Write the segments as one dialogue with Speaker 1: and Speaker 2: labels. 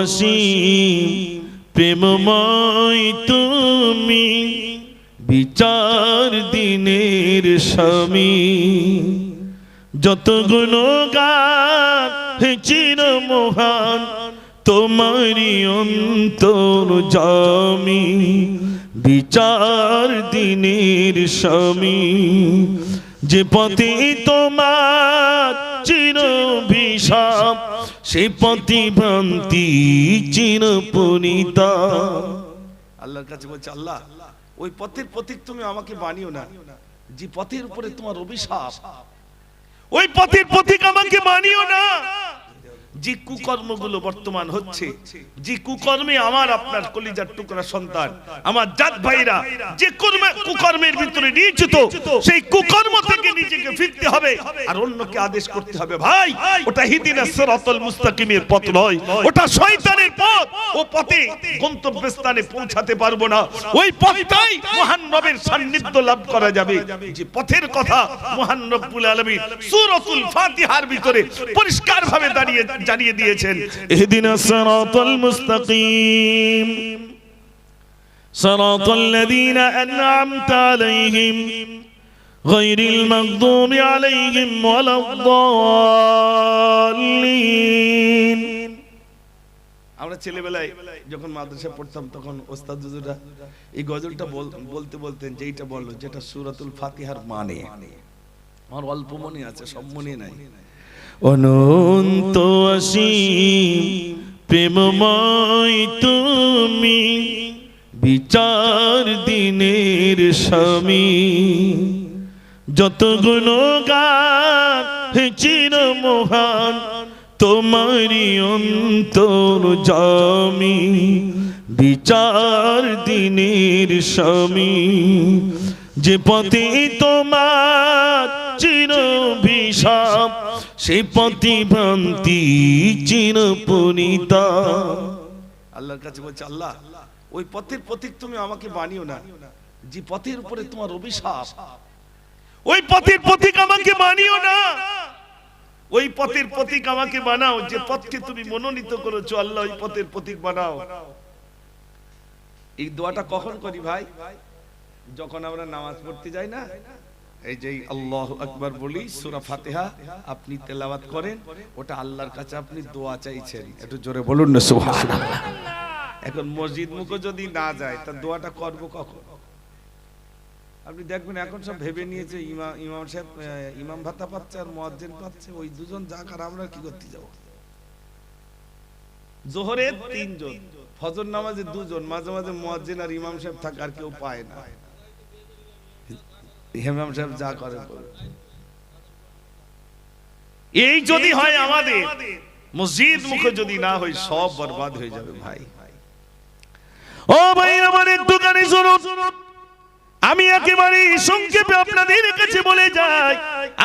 Speaker 1: অসীম প্রেমময় তুমি, বিচার দিনের স্বামী। যত গুণগান চির মহান তোমারি অন্তর জামি। বিচার দিনের স্বামী, যে পথে তোমার সে পথে ভ্রান্তি চির পুনিতা
Speaker 2: আল্লাহর কাছে বলছে, আল্লাহ, ওই পথের প্রতীক তুমি আমাকে বানিও না। যে পথের উপরে তোমার অভিশাপ,
Speaker 1: ওই পথের পথিক আমাকে মানিও না। যে কুকর্মগুলো বর্তমান হচ্ছে, যে কুকর্মে আমার আপনার কলিজার টুকরা সন্তান, আমার জাত ভাইরা, যে কর্মে কুকর্মের ভিতরে নিয়োজিত, সেই কুকর্ম থেকে নিজেকে ফিরতে হবে। আর অন্যকে আদেশ করতে হবে। ভাই ওটা হিদিনা সিরাতাল মুস্তাকিমের পথ নয়। ওটা শয়তানের পথ। ও পথে গন্তব্যস্থানে পৌঁছাতে পারব না। ওই পথটাই মহান রবের সান্নিধ্য লাভ করা যাবে। যে পথের কথা মহান রব্বুল আলামিন সূরাতুল ফাতিহার ভিতরে পরিষ্কার ভাবে দাঁড়িয়ে জানিয়ে দিয়েছেন। ইহদিনা সিরাতাল মুস্তাকিম। সিরাতাল লাযীনা আন'আমতা আলাইহিম। غير المغضوب عليهم ولا الضالين
Speaker 2: আমরা ছেলেবেলায় যখন মাদ্রাসা পড়তাম তখন ওস্তাদ হুজুররা এই গজলটা বল- বলতে বলতেন যে এইটা বললো যেটা সুরাতুল ফাতিহার মানে আমার অল্প মনে আছে সব মনে নাই
Speaker 1: অনন্ত অসীম প্রেমময় তুমি বিচার দিনের স্বামী যত গুণগান চির মহান তোমারি অন্তর জামি, বিচার দিনের স্বামী। যে পথে তোমার চির ভিসাব সে পথে ভ্রান্তি চির পুনিতা
Speaker 2: আল্লাহর কাছে বলছে, আল্লাহ, ওই পথের প্রতীক তুমি আমাকে বানিও না। যে পথের উপরে তোমার অভিশাপ
Speaker 1: ওই পথের পথিক আমাকে মানিও না। ওই পথের পথিক আমাকে বানাও, যে পথকে তুমি মনোনীত করেছ, আল্লাহ ওই পথের পথিক বানাও।
Speaker 2: এই দোয়াটা কখন করি ভাই? যখন আমরা নামাজ পড়তে যাই না, এই যে আল্লাহ আকবার বলি, সূরা ফাতিহা, আপনি তেলাওয়াত করেন, ওটা আল্লাহর কাছে আপনি দোয়া চাইছেন। একটু জোরে বলুন না, সুবহানাল্লাহ। এখন মসজিদ মুখো যদি না যায়, তা দোয়াটা করব কখন? আপনি দেখবেন এখন সব ভেবে নিয়েছে ইমাম ইমাম সাহেব ইমাম ভাতা পাচ্ছে আর মুয়াজ্জিন পাচ্ছে, ওই দুজন যাক আর আমরা কি করতে যাব? জোহরে তিনজন, ফজর নামাজে দুজন, মাঝে মাঝে মুয়াজ্জিন আর ইমাম সাহেব থাকে আর কেউ পায় না। ইমাম সাহেব যা করে।
Speaker 1: এই যদি হয় আমাদের, মসজিদ মুখে যদি না হয়, সব বরবাদ হয়ে যাবে ভাই। ও ভাই আমার একটুখানি শুনুন। আমি একেবারে সংক্ষেপে আপনাদের কাছে বলে যাই।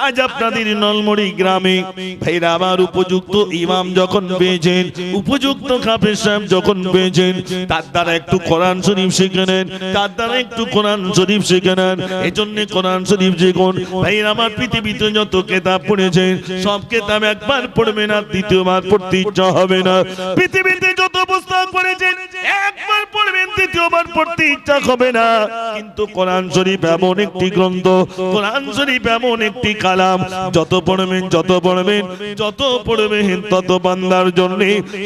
Speaker 1: আজ আপনাদের নলমড়ি গ্রামে ভাইরা আমার উপযুক্ত ইমাম যখন পেয়েছেন, উপযুক্ত কাপের সাহেব যখন পেয়েছেন, তার দ্বারা একটু কোরআন শরীফ শিখে নেন তার দ্বারা একটু কোরআন শরীফ শিখে নেন এই জন্য কোরআন শরীফ শিখুন। ভাইরা আমার পৃথিবীতে যত কেতাব পড়েছেন, সব কেতাব একবার পড়বে না, দ্বিতীয়বার পড়তে ইচ্ছা হবে না। পৃথিবীতে যত পুস্তক পড়েছেন, একবার পড়বেন, দ্বিতীয়বার পড়তে ইচ্ছা হবে না। কিন্তু কোরআন শরীফ এমন একটি গ্রন্থ, কোরআন শরীফ এমন একটি কালাম, যত পড়বেন যত পড়বেন যত পড়বেন, তত বান্দার জন্য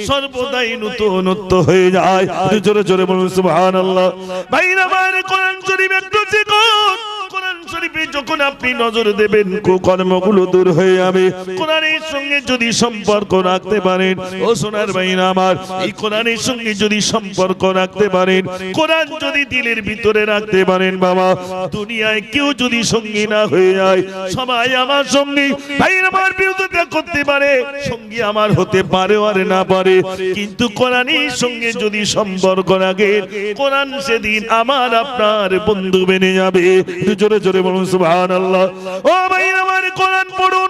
Speaker 1: সর্বদাই নূতনত্ব হয়ে যায়। জোরে জোরে বলুন, সুবহানাল্লাহ। ভাইরা বাইরে কোরআন শরীফ একটু শিখুন শরীফে যখন আপনি নজর দেবেন, কুকর্মগুলো দূর হয়ে যাবে। কোরআনের সঙ্গে যদি সম্পর্ক রাখতে পারেন, ও সোনার আমার, এই কোরআনের সঙ্গে যদি সম্পর্ক রাখতে পারেন, কোরআন যদি দিলের ভিতরে রাখতে পারেন, বাবা, দুনিয়ায় কেউ যদি সঙ্গী না হয়ে যায়, সবাই আমার সঙ্গী। ভাই, আমার করতে পারে, সঙ্গী আমার হতে পারে আর না পারে। কিন্তু কোরআনের সঙ্গে যদি সম্পর্ক রাখে কোরআন সেদিন আমার আপনার বন্ধু বেনে যাবে। জোরে জোরে বলুন সুবহানাল্লাহ। ও ভাই আমার কোরআন পড়ুন।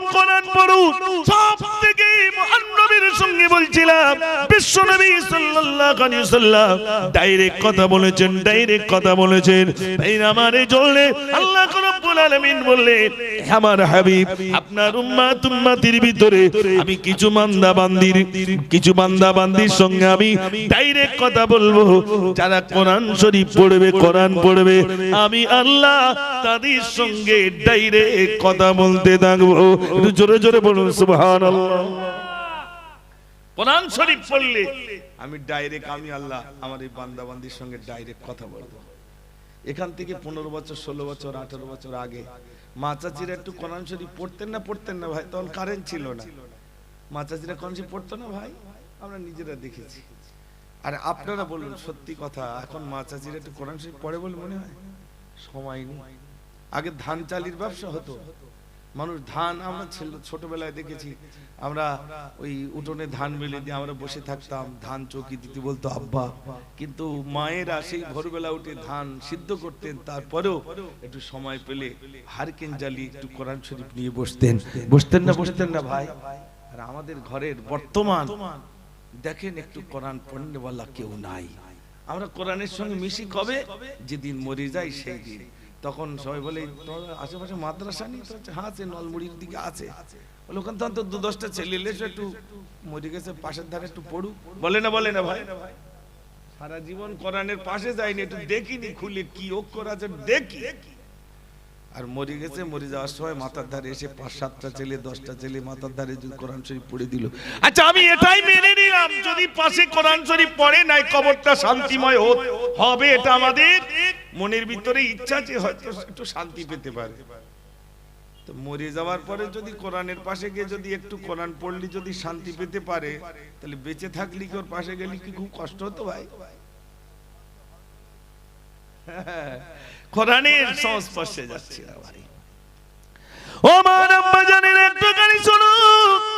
Speaker 1: সব থেকে সঙ্গে বলছিলাম বিশ্ব নবী সাল্লাল্লাহু আলাইহি সাল্লাম ডাইরেক্ট কথা বলেছেন ডাইরেক্ট কথা বলেছেন। এই আল্লাহ আলামিন আমার হাবিব, আপনার উম্মাত উম্মাতির ভিতরে আমি কিছু বান্দা বান্দির কিছু বান্দা বান্দির সঙ্গে আমি ডাইরেক্ট কথা বলব। যারা কোরআন শরীফ পড়বে, কোরআন পড়বে, আমি আল্লাহ তাদের সঙ্গে ডাইরেক্ট কথা বলতে থাকব। জোরে জোরে বলুন সুবহানাল্লাহ।
Speaker 2: কোরআন শরীফ পড়লে আমি ডাইরেক্ট আমি আল্লাহ আমার এই বান্দা বান্দির সঙ্গে ডাইরেক্ট কথা বলব। এখান থেকে পনেরো বছর ষোলো বছর আঠারো বছর আগে মা চাচিরা একটু কোরআন শরীফ পড়তেন না পড়তেন না ভাই তখন কারেন্ট ছিল না। মা চাচিরা কোরআন শরীফ পড়তো না ভাই? আমরা নিজেরা দেখেছি। আর আপনারা বলুন সত্যি কথা এখন মা চাচিরা একটু কোরআন শরীফ পড়ে বলে মনে হয়? সময় নেই। আগে ধান চালির ব্যবসা হতো। মানুষ ধান, আমরা ছোটবেলায় দেখেছি, আমরা ওই উঠোনে ধান মেলে দিয়ে আমরা বসে থাকতাম, ধান চৌকি দিতে বলতো আব্বা। কিন্তু মায়েরা সেই ভোরবেলা উঠে ধান সিদ্ধ করতেন, তারপরেও একটু সময় পেলে হারকেন জ্বালি একটু কোরআন শরীফ নিয়ে বসতেন। বসতেন না বসতেন না ভাই? আর আমাদের ঘরের বর্তমান, দেখেন একটু কোরআন পড়নেওয়ালা কেউ নাই। আমরা কোরআনের সঙ্গে মিশি কবে? যেদিন মরে যাই সেই দিন। তখন সবাই বলে, "তোর আশেপাশে মাদ্রাসা নেই? হ্যাঁ আছে, নলমুড়ির দিকে আছে। ওখান থেকে দু দশটা ছেলে একটু গেছে, পাশের ধারে একটু বলে না বলে না ভাই। সারা জীবন কোরআনের পাশে একটু দেখিনি খুলে, কি অক্ষর আছে দেখি। আর মরে গেছে, মরে যাওয়ার সময় মাথার ধারে এসে পাঁচ, সাতটা ছেলে, দশটা ছেলে মাথার ধারে কোরআন শরীফ পড়ে দিল।
Speaker 1: আচ্ছা আমি এটাই মেনে নিলাম, যদি পাশে কোরআন শরীফ পড়ে নাই, কবরটা শান্তিময় হবে এটা আমাদের
Speaker 2: মনের ভিতরে ইচ্ছা যে হয়তো একটু শান্তি পেতে পারে। তো মরে যাওয়ার পরে যদি কোরআনের পাশে গিয়ে যদি একটু কোরআন পড়লি যদি শান্তি পেতে পারে, তাহলে বেঁচে থাকলি কি ওর পাশে গেলি কি খুব কষ্ট হতো ভাই?
Speaker 1: কোরআনের সংস্পর্শে যাচ্ছি ও মান আম্মা জানেন একটু গাড়ি শুনুন।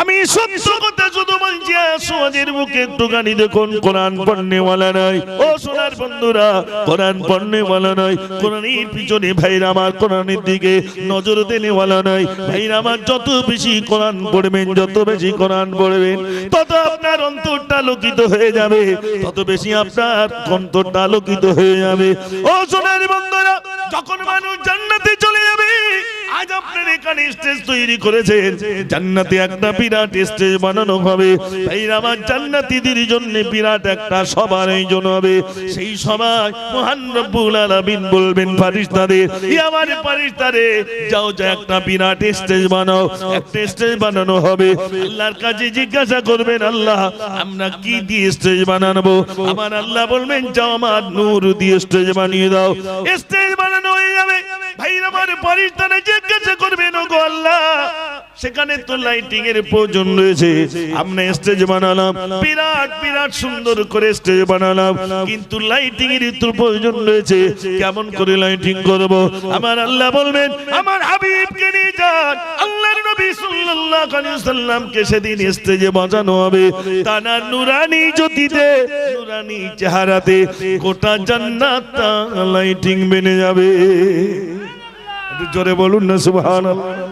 Speaker 1: আমি সত্য কথা শুধু বলছি সমাজের মুখে একটু গানি দেখুন, কোরআন পড়নেওয়ালা নয়। ও সোনার বন্ধুরা, কোরআন পড়নেওয়ালা নয়। কোরআনের পিছনে ভাইরা আমার কোরআনের দিকে নজর দেনেওয়ালা নয়। ভাইরা আমার যত বেশি কোরআন পড়বেন, যত বেশি কোরআন পড়বেন, তত আপনার অন্তরটা আলোকিত হয়ে যাবে। তত বেশি আপনার অন্তরটা আলোকিত হয়ে যাবে। ও সোনার বন্ধুরা, যখন মানুষ জান্নাতে চলে আজ আপনার এখানে স্টেজ তৈরি করেছেন। জান্নাতে একটা বিরাট স্টেজ বানানো হবে। তাই আমার জান্নাতীদের জন্য বিরাট একটা সবার আয়োজন হবে। সেই সবাই মহান রব্বুল আলামিন বলবেন, ফারিস্তাদের ই আমার ফারিস্তারে, যাও যা একটা বিরাট স্টেজ বানাও। একটা স্টেজ বানানো হবে। আল্লাহর কাছে জিজ্ঞাসা করবেন, আল্লাহ, আমরা কি দিয়ে স্টেজ বানাবো? আমার আল্লাহ বলবেন, যাও আমার নূর দিয়ে স্টেজ বানিয়ে দাও। স্টেজ বানানো হয়ে যাবে। ভাই আমার পরিস্থানে জিজ্ঞাসা করবেন ওগো আল্লাহ, সেখানে তো লাইটিং এর প্রয়োজন রয়েছে। আমরা স্টেজ বানালাম, বিরাট বিরাট সুন্দর করে স্টেজ বানালাম, কিন্তু লাইটিং এর তো প্রয়োজন রয়েছে। কেমন করে লাইটিং করব? আমার আল্লাহ বলবেন, আমার হাবিবকে নিয়ে যান। আল্লাহর নবী সাল্লাল্লাহু আলাইহি সাল্লামকে সেদিন স্টেজে বাজানো হবে। তানা নুরানি জ্যোতিতে, নুরানি চেহারাতে গোটা জান্নাত লাইটিং বেনে যাবে। জোরে বলুন না সুবহানাল্লাহ।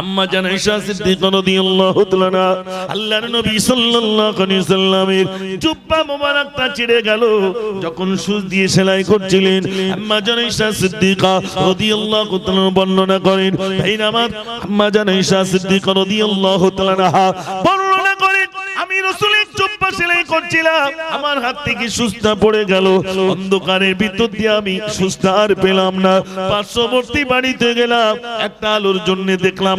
Speaker 1: আম্মা জান ঈশা সিদ্দিকা রাদিয়াল্লাহু তাআলা আল্লাহর নবী সাল্লাল্লাহু আলাইহি সাল্লামের জুব্বা মোবারকটা ছিঁড়ে গেল। যখন সুচ দিয়ে সেলাই করছিলেন আম্মা জান ঈশা সিদ্দিকা রাদিয়াল্লাহু তাআলা বর্ণনা করেন ভাই আমার আম্মা জান ঈশা সিদ্দিকা রাদিয়াল্লাহু তাআলা বর্ণনা করেন আমি রসুলের জুব্বা সেলাই করছিলাম আমার হাত থেকে সুস্তা পড়ে গেল। অন্ধকারের ভিতর দিয়ে আমি সুস্তা আর পেলাম না। পার্শ্ববর্তী বাড়িতে গেলাম একটা আলোর জন্য দেখলাম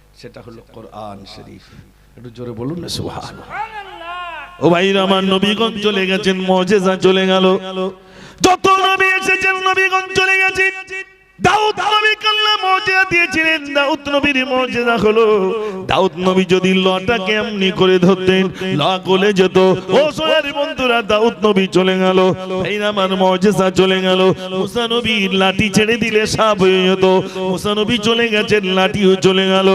Speaker 2: সেটা হলো কোরআন শরীফ। একটু জোরে বলুন না সুবহানাল্লাহ।
Speaker 1: ও ভাই আমার নবীগণ চলে গেছেন মুজিজা চলে গেল। যত নবী এসেছেন নবীগণ চলে গেছেন। দাউদ নবী কাল্লা মর্যাদা দিয়েছিলেন, দাউদ নবীর মর্যাদা হলো, দাউদ নবী যদি লটাকে এমনি করে ধরতেন, ল গলে যেত। ও সোনার বন্ধুরা, দাউদ নবী চলে গেল এই আমার মর্যাদা চলে গেল, মুসা নবী লাঠি ছেড়ে দিলে সাপ হয়ে যেত। মুসা নবী চলে গেছেন, লাঠিও চলে গেল।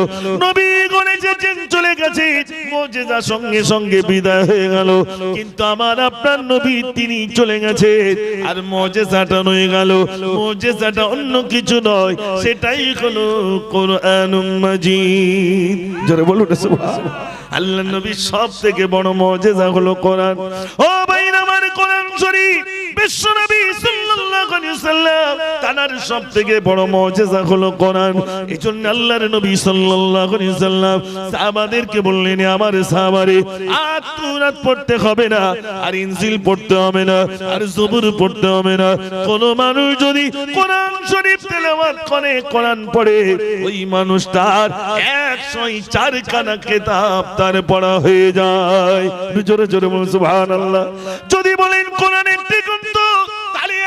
Speaker 1: নবী গনে যেছেন চলে গেছে, মর্যাদা সঙ্গে সঙ্গে বিদায় হয়ে গেল। কিন্তু আমার আপনার নবী, তিনি চলে গেছে, আর মর্যাদাটা রয়ে গেল, মর্যাদাটা অন্য কিছু নয়, সেটাই হলো কোরআন মাজিদ জোরে বলুন। আল্লাহ নবী সব থেকে বড় মর্যাদা হলো কোরআন ও ভাই আমার কোরআন শরীফ, বিশ্ব নবী তার সব থেকে বড় মর্যাদা হলো কোরআন। এজন্য আল্লাহর নবী ওয়াসাল্লাম সাহাবাদেরকে বললেন আমার সাহাবারে, আর পড়তে হবে না, আর ইনজিল পড়তে হবে না, আর জবুর পড়তে হবে না। কোন মানুষ যদি কোরআন শরীফ তেলাওয়াত করে, কোরআন পড়ে, ওই মানুষটার একশো চার খানা কেতাব তার পড়া হয়ে যায়। জোরে জোরে বলুন, সুবহানাল্লাহ। যদি বলেন, কোরআনের দিগন্ত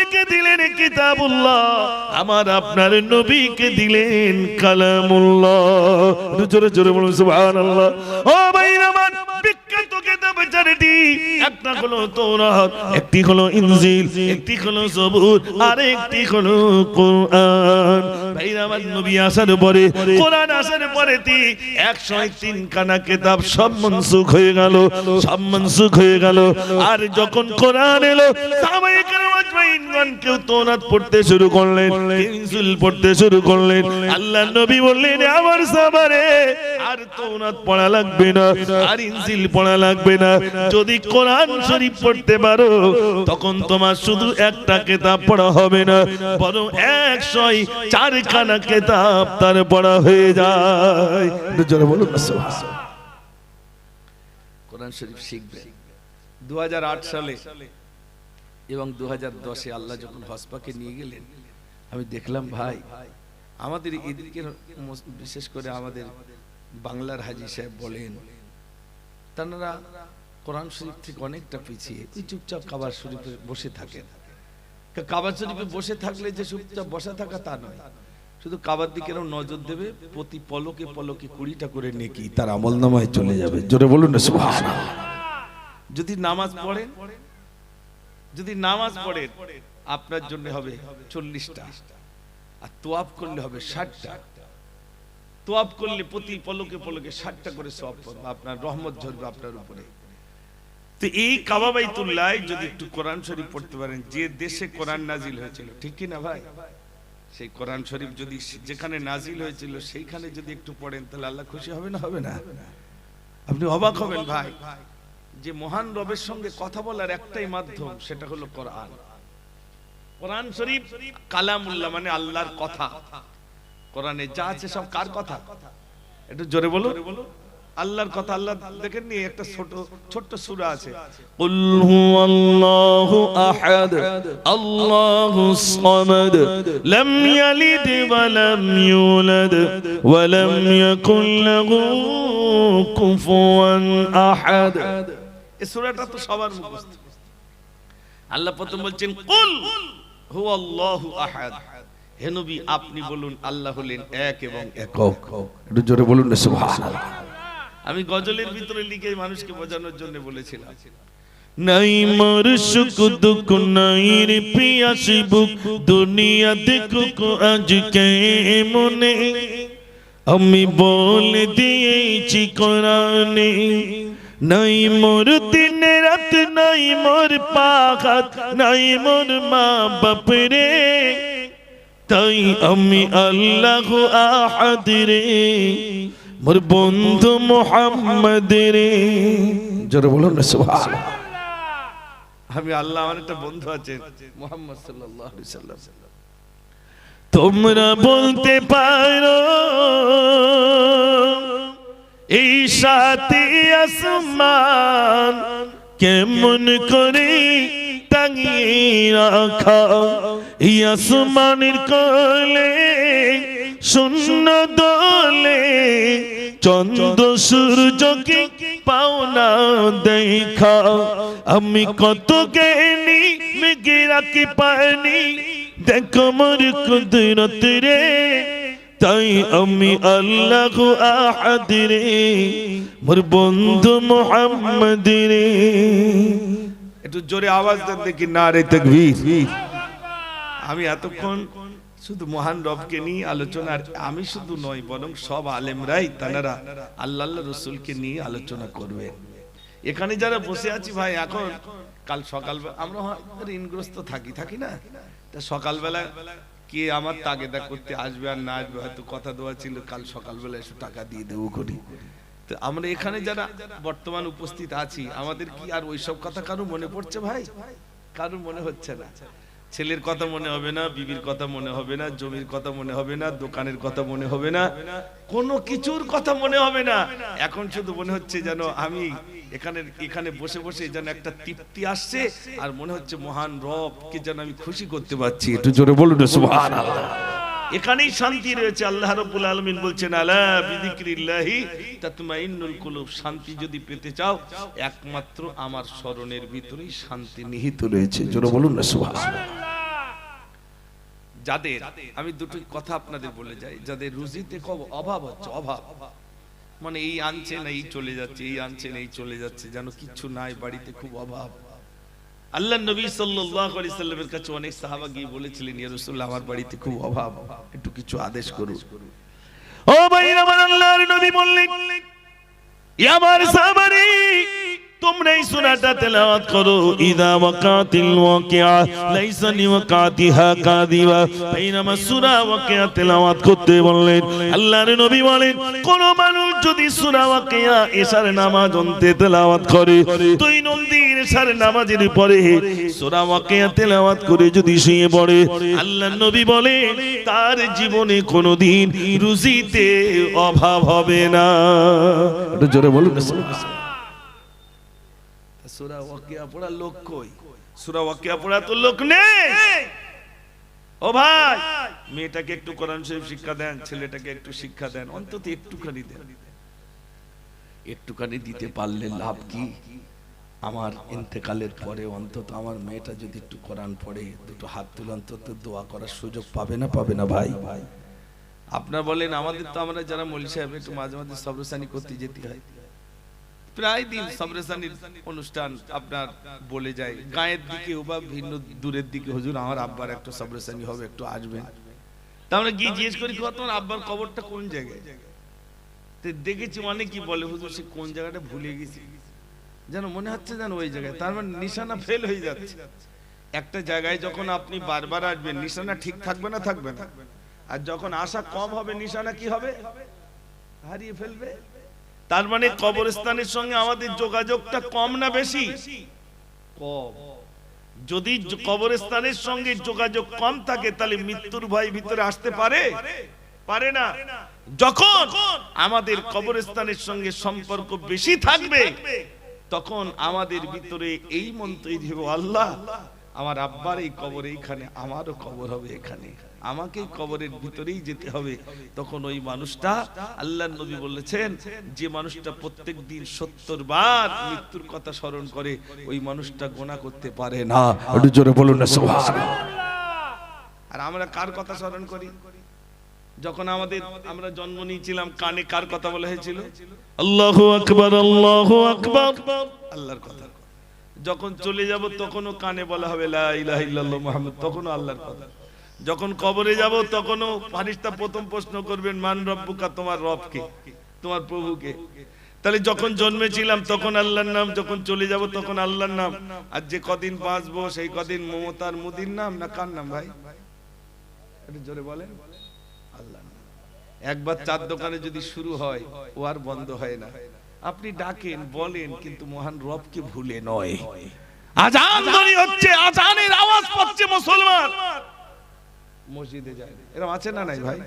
Speaker 1: নবীকে দিলেন কিতাবুল্লাহ, আমার আপনার নবীকে দিলেন কালামুল্লাহ। জোরে জোরে বলুন, সুবহানাল্লাহ। ও ভাইরা আমার বিখ্যাত কেতাব চারটি, একটা হলো একটি হলো ইনজিল, একটি হলো আর একটি হলো কোরআন। ভাইরা আমার নবী আসার পরে, কোরআন আসার পরে তি একশো তিন খানা কেতাব সব মনসুখ হয়ে গেল, সব মনসুখ হয়ে গেল। আর যখন কোরআন এলো, সাহাবায়ে কেরাম আজমাইনগণ কেউ তৌরাত পড়তে শুরু করলেন ইনজিল পড়তে শুরু করলেন। আল্লাহ নবী বললেন আমার সাহাবারে আর তৌরাত পড়া লাগবে না আর ইনজিল পড়া লাগবে না। যদি কোরআন শরীফ পড়তে পারো তখন তোমার শুধু একটা কেতাব পড়া হবে না বরং একশোই চারখানা কেতাব তার পড়া হয়ে যায়। জোরে বলুন সুবহানাল্লাহ।
Speaker 2: কোরআন শরীফ শিখবে। দু হাজার আট সালে এবং দু হাজার দশে আল্লাহ যখন হসপাকে নিয়ে গেলেন, আমি দেখলাম ভাই, আমাদের এদিকে বিশেষ করে আমাদের বাংলার হাজি সাহেব বলেন তারা কোরআন শরীফ থেকে অনেকটা পিছিয়ে, ওই চুপচাপ কাবার শরীফে বসে থাকেন। কাবার শরীফে বসে থাকলে যে চুপচাপ বসা থাকা তা নয়। শুধু কাবার দিকে নজর দেবে, প্রতি পলকে পলকে কুড়িটা করে নেকি তার আমল নামায় চলে যাবে। জোরে বলুন না যদি নামাজ পড়েন যদি নামাজ পড়েন, আপনার জন্য হবে চল্লিশটা। আর তোয়াব করলে হবে ষাটটা। তোয়াব করলে প্রতি পলকে পলকে ষাটটা করে সব আপনার রহমত ঝরবে আপনার উপরে। তো এই কাবাবাইতুল্লাহ যদি একটু কোরআন শরীফ পড়তে পারেন, যে দেশে কোরআন নাজিল হয়েছিল, ঠিক কি না ভাই? সেই কোরআন শরীফ যদি যেখানে নাজিল হয়েছিল, সেইখানে যদি একটু পড়েন, তাহলে আল্লাহ খুশি হবে না? হবে না। আপনি অবাক হবেন ভাই। যে মহান রবের সঙ্গে কথা বলার একটাই মাধ্যম সেটা হলো কোরআন। কোরআন শরীফ কালামুল্লাহ মানে আল্লাহর কথা। কোরআনে যা আছে সব কার কথা? একটু জোরে বলো। আল্লাহর কথা আল্লাহ দেখেন নি, একটা ছোট ছোট সূরা আছে।
Speaker 1: কুল হুয়াল্লাহু আহাদ আল্লাহুস সামাদ, লাম ইয়ালিদ ওয়া লাম ইউলাদ, ওয়া লাম ইয়াকুল লাহু কুফুয়ান আহাদ।
Speaker 2: এই সূরাটা তো সবার মুখস্থ। আল্লাহ প্রথম বলছেন কুল হুয়াল্লাহু আহাদ। হে নবী আপনি বলুন আল্লাহ হলেন এক এবং একক।
Speaker 1: একটু জোরে বলুন না সুবহানাল্লাহ।
Speaker 2: আমি গজলের ভিতরে লিখে মানুষকে বোঝানোর জন্য বলেছিলাম
Speaker 1: নাই মোর সুখ দুঃখ নাই রে পিয়াস বুক দুনিয়া দেখুক আজ কে মনে আমি বলে দিয়েছি কোরআনে নাই মোর দিন রাত নাই মোর পাখাত নাই মোর মা বাপরে তাই আমি আল্লাহ আহাদ রে মোর বন্ধু মোহাম্মদ রে। জোরে বলুন না সুবহানাল্লাহ।
Speaker 2: আমি আল্লাহ আমার একটা বন্ধু আছে মোহাম্মদ সাল্লাল্লাহু আলাইহি সাল্লাম।
Speaker 1: তোমরা বলতে পারো এই সাথে আসমান কেমন করে টাঙিয়ে রাখা? এই আসমানের কলে, শূন্য দলে, চন্দ্র সূর্যকে পাওনা দেখা। আমি কত জ্ঞানী, মেঘে রাখি পানি। দেখো মোর কুদরত রে তাই আমি আল্লাহ আহাদ রে মোর বন্ধু মোহাম্মদ রে
Speaker 2: একটু জোরে আওয়াজ দেন দেখি না রে তকবীর। আমি এতক্ষণ শুধু মহান রবকে নিয়ে আলোচনা, আর আমি শুধু নয়, বরং সব আলেমরাই তানারা আল্লাহ রসুলকে নিয়ে আলোচনা করবে। এখানে যারা বসে আছি ভাই, এখন কাল সকালবেলা আমরা ঋণগ্রস্ত থাকি থাকি না? তা সকালবেলা কে আমার তাগেদা করতে আসবে আর না আসবে, হয়তো কথা দেওয়া ছিল কাল সকালবেলা এসে টাকা দিয়ে দেবো করি তো আমরা এখানে যারা বর্তমান উপস্থিত আছি, আমাদের কি আর ওইসব কথা কারও মনে পড়ছে ভাই? কারও মনে হচ্ছে না। ছেলের কথা মনে হবে না, বিবির কথা মনে হবে না, জমির কথা মনে হবে না, দোকানের কথা মনে হবে না, কোনো কিছুর কথা মনে হবে না। এখন শুধু মনে হচ্ছে যেন আমি এখানে এখানে বসে বসে যেন একটা তৃপ্তি আসছে আর মনে হচ্ছে মহান রবকে যেন আমি খুশি করতে পারছি। একটু জোরে বলুন এখানেই শান্তি রয়েছে, আল্লাহ রাব্বুল আলামিন বলছেন, আলা বিযিকরিল্লাহি তাতমাইন্নুল কুলুব। শান্তি যদি পেতে চাও, একমাত্র আমার স্মরণের ভিতরেই শান্তি নিহিত রয়েছে। জোরে বলুন না, সুবহানাল্লাহ। যাদের, আমি দুটো কথা আপনাদের বলে যাই, যাদের রুজিতে কব অভাব হচ্ছে, অভাব। মানে এই আনছেন এই চলে যাচ্ছে, এই আনছেন এই চলে যাচ্ছে, যেন কিছু নাই, বাড়িতে খুব অভাব। আল্লাহ নবী আলাইহি সাল্লামের কাছে অনেক সাহাবা গিয়ে বলেছিলেন ইয়ারসুল্লাহ আমার বাড়িতে খুব অভাব। একটু কিছু আদেশ করুন।
Speaker 1: ও ভাই আমার আল্লাহর নবী বললেন আমার সাহাবারে তোমরা এই তেলাওয়াত করো, ইদা ওয়াকাতিল লাইসা লিওয়াকাতিহা কাযিবা। তেলাওয়াত করতে বললেন, আল্লাহর নবী বলেন, কোন মানুষ যদি এশার নামাজ অন্তে তেলাওয়াত করে, দৈনন্দিন এশার নামাজের পরে সূরা ওয়াকিআ তেলাওয়াত করে যদি শুয়ে পড়ে, আল্লাহর নবী বলে তার জীবনে কোনোদিন রুজিতে অভাব হবে না। একটু জোরে বলুন।
Speaker 2: সূরা ওয়াকিয়া পড়া লোক কই? সূরা ওয়াকিয়া পড়া তো লোক নেই। ও ভাই, মেয়েটাকে একটু কোরআন শরীফ শিক্ষা দেন, ছেলেটাকে একটু শিক্ষা দেন, অন্তত একটুখানি দেন। একটুখানি দিতে পারলে লাভ কি? আমার ইন্তেকালের পরে অন্তত আমার মেয়েটা যদি একটু কোরআন পড়ে, দুটো হাত তুলে অন্তত দোয়া করার সুযোগ পাবে না পাবে না ভাই? ভাই আপনার বলেন, আমাদের তো আমরা যারা মলি সাহেব, একটু মাঝে মাঝে সবরসানি করতে যেতে হয়। প্রায় দিন সবরেসানির অনুষ্ঠান আপনার বলে যায়। গায়ের দিকে বা ভিন্ন দূরের দিকে হুজুর আমার আব্বার একটা সবরেসানি হবে একটু আসবেন। তা আমরা গিয়ে জিজ্ঞেস করি "খোকা, তোমার আব্বার কবরটা কোন জায়গায়? দেখেছি অনেকই বলে হুজুর সে কোন জায়গাটা ভুলে গেছি? যেন মনে হচ্ছে যেন ওই জায়গায়। তার মানে নিশানা ফেল হয়ে যাচ্ছে। একটা জায়গায় যখন আপনি বারবার আসবেন নিশানা ঠিক থাকবে না থাকবে না? আর যখন আশা কম হবে নিশানা কি হবে? হারিয়ে ফেলবে? তার মানে কবরস্থানের সঙ্গে আমাদের যোগাযোগটা কম না বেশি? কম। যদি কবরস্থানের সঙ্গে যোগাযোগ কম থাকে তাহলে মৃত্যুর ভয় ভিতরে আসতে পারে? পারে না। যখন আমাদের কবরস্থানের সঙ্গে সম্পর্ক বেশি থাকবে তখন আমাদের ভিতরে এই মন তৈরি হবে আল্লাহ। আমার আব্বার এই কবর এইখানে আমারও কবর হবে এখানে। আমাকেই কবরের ভিতরেই যেতে হবে। তখন ওই মানুষটা আল্লাহ নবী বলেছেন যে মানুষটা প্রত্যেক দিন সত্তর বার মৃত্যুর কথা স্মরণ করে ওই মানুষটা গোনা করতে পারে না।
Speaker 1: একটু জোরে বলুন না
Speaker 2: আর আমরা কার কথা স্মরণ করি? যখন আমাদের আমরা জন্ম নিয়েছিলাম কানে কার কথা বলা হয়েছিল?
Speaker 1: আল্লাহু আকবার আল্লাহু আকবার।
Speaker 2: আল্লাহর কথা। যখন চলে যাব তখনও কানে বলা হবে ইল্লাল্লাহ তখনও আল্লাহর কথা। যখন কবরে যাব তখনও ফারিস্তা প্রথম প্রশ্ন করবেন, মান রব্বুকা, তোমার রবকে তোমার প্রভুকে তাহলে যখন জন্মেছিলাম তখন আল্লাহর নাম, যখন চলে যাব তখন আল্লাহর নাম। আর যে কদিন বাঁচবো সেই কদিন মমতার মুদির নাম না কার নাম ভাই? জোরে বলেন। আল্লাহ। একবার চার দোকানে যদি শুরু হয়, ও আর বন্ধ হয় না। আপনি ডাকেন বলেন কিন্তু মহান রবকে ভুলে নয়। আজান ধ্বনি হচ্ছে আজানের আওয়াজ পাচ্ছে মুসলমান। মসজিদে যায়। এরকম আছে না নাই ভাই?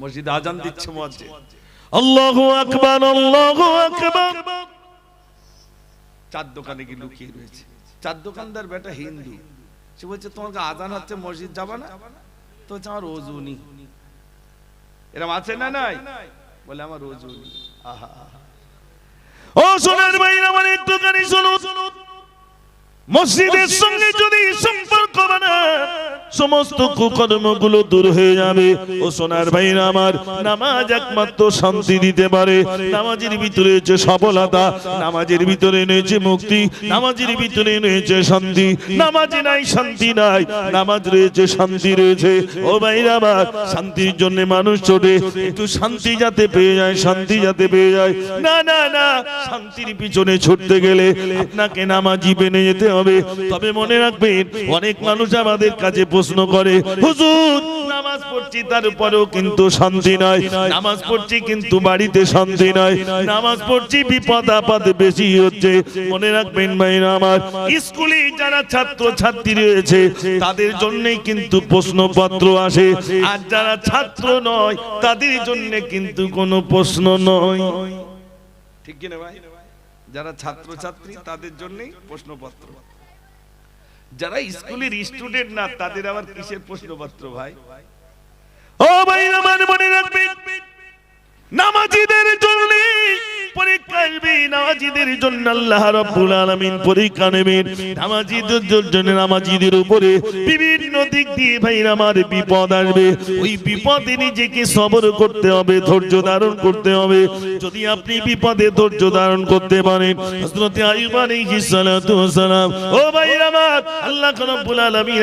Speaker 2: মসজিদে আজান দিচ্ছে মসজিদ
Speaker 1: আল্লাহু আকবার আল্লাহু আকবার।
Speaker 2: চার দোকানে কি লুকিয়ে রয়েছে। চার দোকানদার বেটা হিন্দু। সে বলছে তোমাকে আজান হচ্ছে মসজিদ যাবা না? তো হচ্ছে আমার অজু নি এরম আছে না নাই? বলে আমার অজু নি আহা আহা।
Speaker 1: ও সোনার ভাইরা আমার একটুখানি শুনুন মসজিদের সঙ্গে যদি সম্পর্ক বানা সমস্ত কুকর্মগুলো দূর হয়ে যাবে। ও সোনার ভাইরা আমার নামাজ একমাত্র শান্তি দিতে পারে। নামাজের ভিতরে রয়েছে সফলতা নামাজের ভিতরে রয়েছে মুক্তি নামাজের ভিতরে রয়েছে শান্তি নামাজে নাই শান্তি নাই নামাজ রয়েছে শান্তি রয়েছে ও ভাইরা আমার শান্তির জন্য মানুষ ছোটে একটু শান্তি যাতে পেয়ে যায় শান্তি যাতে পেয়ে যায়। না না না শান্তির পিছনে ছুটতে গেলে আপনাকে নামাজি বেনে যেতে হবে। তবে মনে রাখবেন, অনেক মানুষ আমাদের কাছে প্রশ্ন করে, হুজুর, নামাজ পড়ছি তারপরেও কিন্তু শান্তি নাই নামাজ পড়ছি কিন্তু বাড়িতে শান্তি নাই নামাজ পড়ছি বিপদ আপদ বেশি হচ্ছে। মনে রাখবেন ভাইরা আমার, স্কুলে যারা ছাত্র ছাত্রী রয়েছে, তাদের জন্যই কিন্তু প্রশ্নপত্র আসে। আর যারা ছাত্র নয়, তাদের জন্য কিন্তু কোনো প্রশ্ন নয়।
Speaker 2: ঠিক কিনা ভাই? যারা ছাত্র ছাত্রী তাদের জন্যই প্রশ্নপত্র। যারা স্কুলের স্টুডেন্ট না, তাদের আবার কিসের প্রশ্নপত্র ভাই?
Speaker 1: ও ভাই, আমার মনে রাখবেন, নামাজিদের জন্য ধৈর্য ধারণ করতে হবে। যদি আপনি বিপদে ধৈর্য ধারণ করতে পারেন ও আমার, আল্লাহ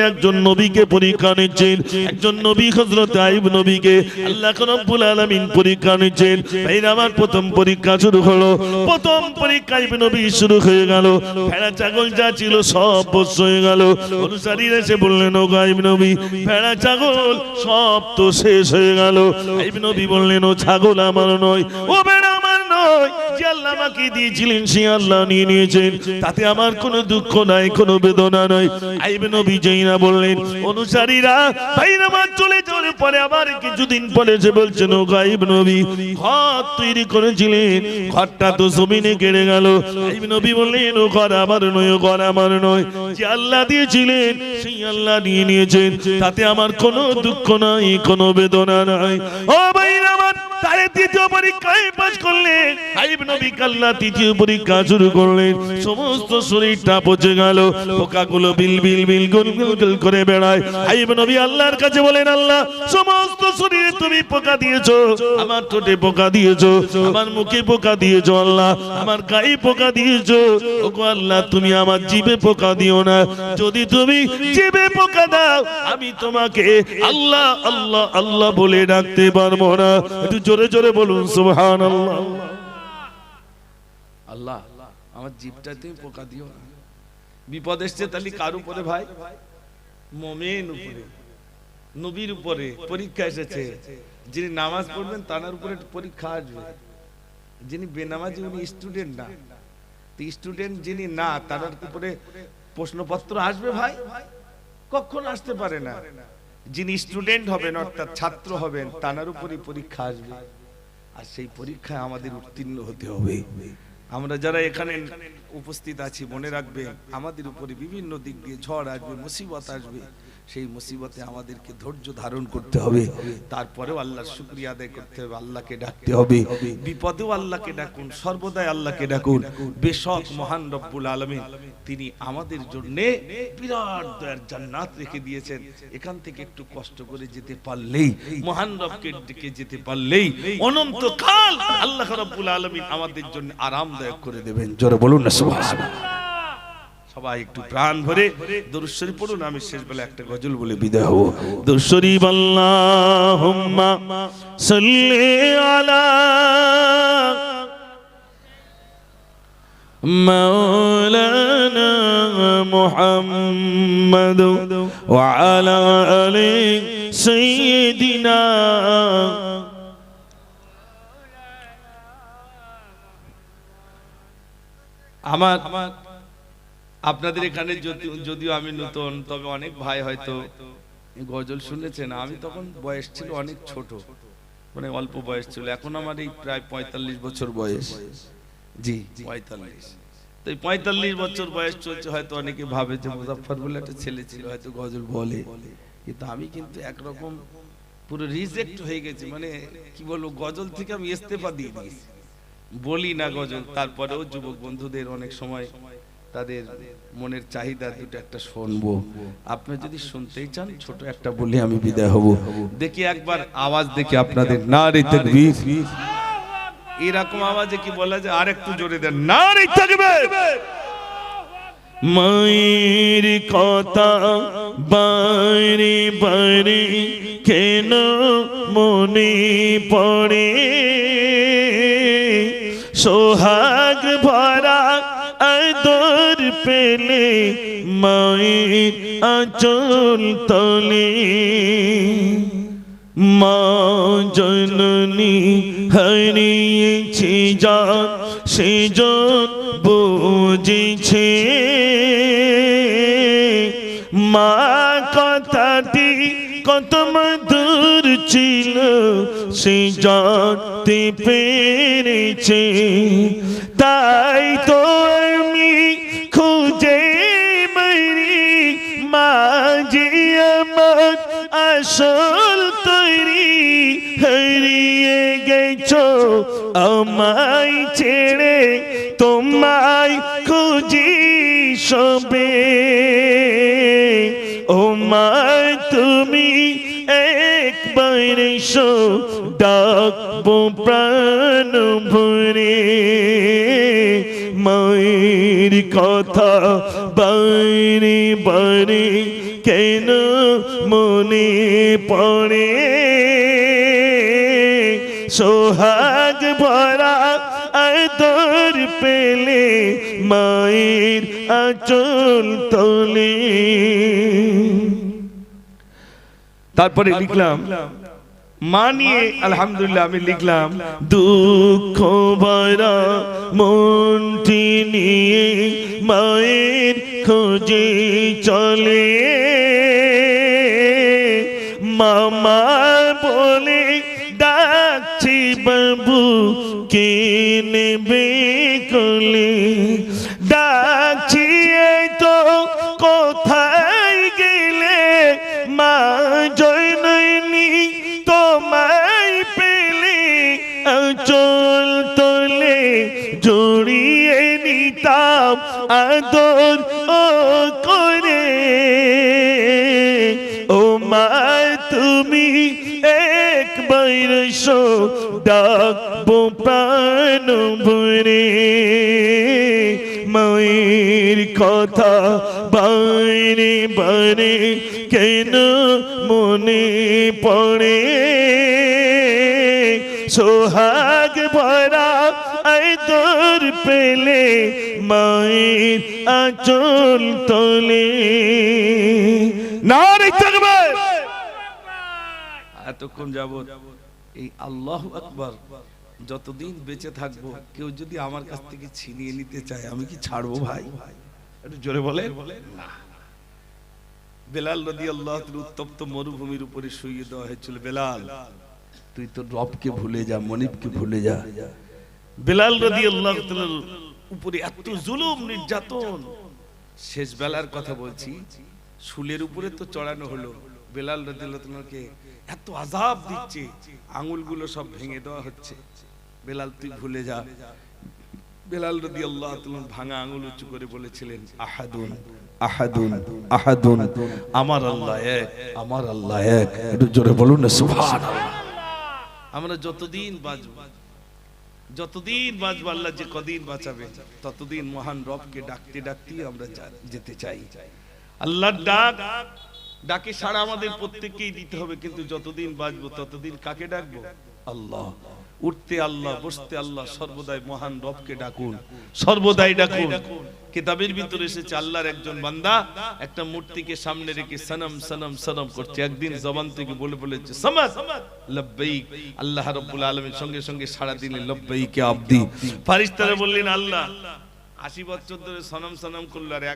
Speaker 1: একজন নবীকে পরীক্ষা নিচ্ছেন। একজন নবী হযরত আইয়ুব নবীকে আল্লাহ রাব্বুল আলামিন পরীক্ষা নিচ্ছেন। ভাই আমার প্রথম পরীক্ষা শুরু হলো। প্রথম পরীক্ষা আইয়ুব নবী শুরু হয়ে গেল। ভেড়া ছাগল যা ছিল সব বস হয়ে গেল। অনুসারীরা এসে বললেন, ও গাইব নবী ভেড়া ছাগল সব তো শেষ হয়ে গেল। নবী বললেন, ও ছাগল আমার নয়, ও আমার নয় নিয়ে তাতে আমার কোনো দুঃখ নাই, কোনো বেদনা যেই বললেন, অনুসারীরা ভাই আমার চলে পরে আবার কিছুদিন পরে যে বলছেন গাইব নবী, ঘর তৈরি করেছিলেন, ঘরটা তো জমিনে কেড়ে গেল। নয় নয়। আল্লাহ দিয়েছিলেন, সেই আল্লাহ নিয়ে নিয়েছেন। তাতে আমার কোনো দুঃখ নাই, কোনো বেদনা নাই। ও ভাই আমার তারে দ্বিতীয় পরীক্ষায় পাস করলেন। আইব নবী কাল্লা তৃতীয় পরীক্ষা শুরু করলেন। সমস্ত শরীরটা পচে গেল। পোকাগুলো বিল বিল বিল গুল গুল গুল করে বেড়ায়। আইব নবী আল্লাহর কাছে বলেন, আল্লাহ, সমস্ত শরীরে তুমি পোকা দিয়েছ। আমার ঠোঁটে পোকা দিয়েছ। আমার মুখে পোকা দিয়েছ, আল্লাহ। আমার গায়ে পোকা দিয়েছ। ওগো আল্লাহ, তুমি আমার জিভে পোকা দিও না। যদি তুমি জিভে পোকা দাও, আমি তোমাকে আল্লাহ আল্লাহ আল্লাহ বলে ডাকতে পারব না। একটু জোরে জোরে বলুন সুবহান আল্লাহ,
Speaker 2: আমার জিপটা তুমি পোকা দিও বিপদ এসছে তাহলে কার উপরে ভাই? মোমেন উপরে। নবীর উপরে পরীক্ষা এসেছে। যিনি নামাজ পড়বেন তার উপরে পরীক্ষা আসবে। যিনি বেনামাজি উনি স্টুডেন্ট না। স্টুডেন্ট যিনি না, তার উপরে প্রশ্নপত্র আসবে ভাই? কখন আসতে পারে না। যিনি স্টুডেন্ট হবেন, অর্থাৎ ছাত্র হবেন তানার উপরই পরীক্ষা আসবে। আর সেই পরীক্ষায় আমাদের উত্তীর্ণ হতে হবে। আমরা যারা এখানে উপস্থিত আছি, মনে রাখবে আমাদের উপরে বিভিন্ন দিক দিয়ে ঝড় আসবে, মুসিবত আসবে। সেই মুসিবতে আমাদেরকে ধৈর্য ধারণ করতে হবে। তারপরেও আল্লাহর শুক্রিয়া আদায় করতে হবে, আল্লাহকে ডাকতে হবে। বিপদেও আল্লাহকে ডাকুন, সর্বদাই আল্লাহকে ডাকুন। বেশক মহান রব্বুল আলমিন তিনি আমাদের জন্য বিরাট দয়ার জান্নাত রেখে দিয়েছেন। এখান থেকে একটু কষ্ট করে যেতে পারলেই, মহান রবকে ডেকে যেতে পারলেই অনন্তকাল আল্লাহ রব্বুল আলমিন আমাদের জন্য আরামদায়ক করে দেবেন। জোরে বলুন না, সুবহানাল্লাহ। সবাই একটু প্রাণ ভরে দরুদ শরীফ পড়ুন আমি শেষ বেলা একটা গজল বলে বিদায় হব
Speaker 1: দুশরীফ আল্লাহুম্মা সাল্লি আলা مولانا محمد وعلى آل سيدنا
Speaker 2: আমার আপনাদের এখানে যদি- যদিও আমি নতুন তবে অনেক ভাই হয়তো গজল শুনেছেন। আমি তখন বয়স ছিল অনেক ছোট। মানে অল্প বয়স ছিল। এখন আমার এই প্রায় পঁয়তাল্লিশ বছর বয়স। জি পঁয়তাল্লিশ। তো পঁয়তাল্লিশ বছর বয়স চলছে হয়তো অনেকে ভাবে যে মুজাফর বলে একটা ছেলে ছিল হয়তো গজল বলে। কিন্তু আমি কিন্তু একরকম পুরো রিজেক্ট হয়ে গেছি। মানে কি বলব গজল থেকে আমি ইস্তেফা দিয়ে দিয়েছি। বলি না গজল তারপরেও যুবক বন্ধুদের অনেক সময় তাদের মনের চাহিদা দুটো একটা শুনব। আপনি যদি শুনতেই চান, ছোট একটা বলে আমি বিদায় হব। দেখি একবার আওয়াজ দেখি আপনাদের। না রে তাকবীর। এরকম আওয়াজে কি বলা যায়? আর একটু জোরে দেন। না রে তাকবীর।
Speaker 1: মায়ের কথা বারে বারে কেন মনে পড়ে? সোহাগ ভরা পেলে মায়ের আচল তলে। মা জননী হারিয়েছি যা সেজন বুঝেছে। মা কথাটি কত মধুর ছিল সে জানতে পেরেছে। তাই তো আমায় ছেড়ে তোমায় খুঁজি সবে। ও মা, তুমি একবার এসো, ডাকবো প্রাণ ভরে। মায়ের কথা বাইরে বারে কেন মনে পড়ে? সোহাগ ভরা আদর পেলে মায়ের আচল তলে।
Speaker 2: তারপরে লিখলাম মা নিয়ে আলহামদুলিল্লাহ আমি লিখলাম
Speaker 1: দুঃখ ভরা মনটি নিয়ে মায়ের খোঁজে চলে। মামা বলে কে নেবে কোলে ডাকছি তো কোথায় গেলে? মা জয়ননী তোমায় পেলে চল তোলে জড়িয়ে নিতাম আদর ও করে। ও মা, তুমি একবার এসো ডাকবো প্রাণ ভরে মায়ের কথা বাইরে বারে কেন মনে পড়ে? সোহাগ ভরা আদর পেলে মায়ের আচল তলে। নারী থাকবে।
Speaker 2: এতক্ষণ যাবত এই আল্লাহ আকবার যতদিন বেঁচে থাকব, কেউ যদি আমার কাছ থেকে ছিনিয়ে নিতে চায়, আমি কি ছাড়বো ভাই? একটু জোরে বলে বেলাল নদী আল্লাহ উত্তপ্ত মরুভূমির উপরে শুইয়ে দেওয়া হয়েছিল। বেলাল, তুই তো রবকে ভুলে যা, মনিবকে ভুলে যা। বেলাল রদি আল্লাহ উপরে এত জুলুম, নির্যাতন। শেষ বেলার কথা বলছি, শুলের উপরে তো চড়ানো হলো। বেলাল রদিল্লাহকে এত আজাব দিচ্ছে, আঙুলগুলো সব ভেঙে দেওয়া হচ্ছে। বেলাল, তুই ভুলে যা। বেলাল রদি আল্লাহ ভাঙা আঙুল উঁচু করে বলেছিলেন, আহাদুন আহাদুন আহাদুন, আমার আল্লাহ এক, আমার আল্লাহ এক। একটু জোরে বলুন না, সুবহানাল্লাহ। আমরা যতদিন বাঁচব, যতদিন বাঁচবো, আল্লাহ যে কদিন বাঁচাবে, ততদিন মহান রবকে ডাকতে ডাকতে আমরা যেতে চাই। আল্লাহর ডাক, ডাকে সারা আমাদের প্রত্যেককেই দিতে হবে, কিন্তু যতদিন বাঁচবো, ততদিন কাকে ডাকবো? আল্লাহ। উঠতে আল্লাহ বসতে আল্লাহ সর্বদাই মহান রবকে ডাকুন। সর্বদাই ডাকুন। কিতাবের ভিতরে এসেছে আল্লাহর একজন বান্দা একটা মূর্তিকে সামনে রেখে সনম সনম সনম করছে। একদিন জবান থেকে বলে বলেছে সমাজ লব্বাইক। আল্লাহ রাব্বুল আলামিন সঙ্গে সঙ্গে সারা দিনে লব্বাইকে আব্দি। ফারিস্তারা বললেন আল্লাহ আশি বছর ধরে সনম সনম করল আর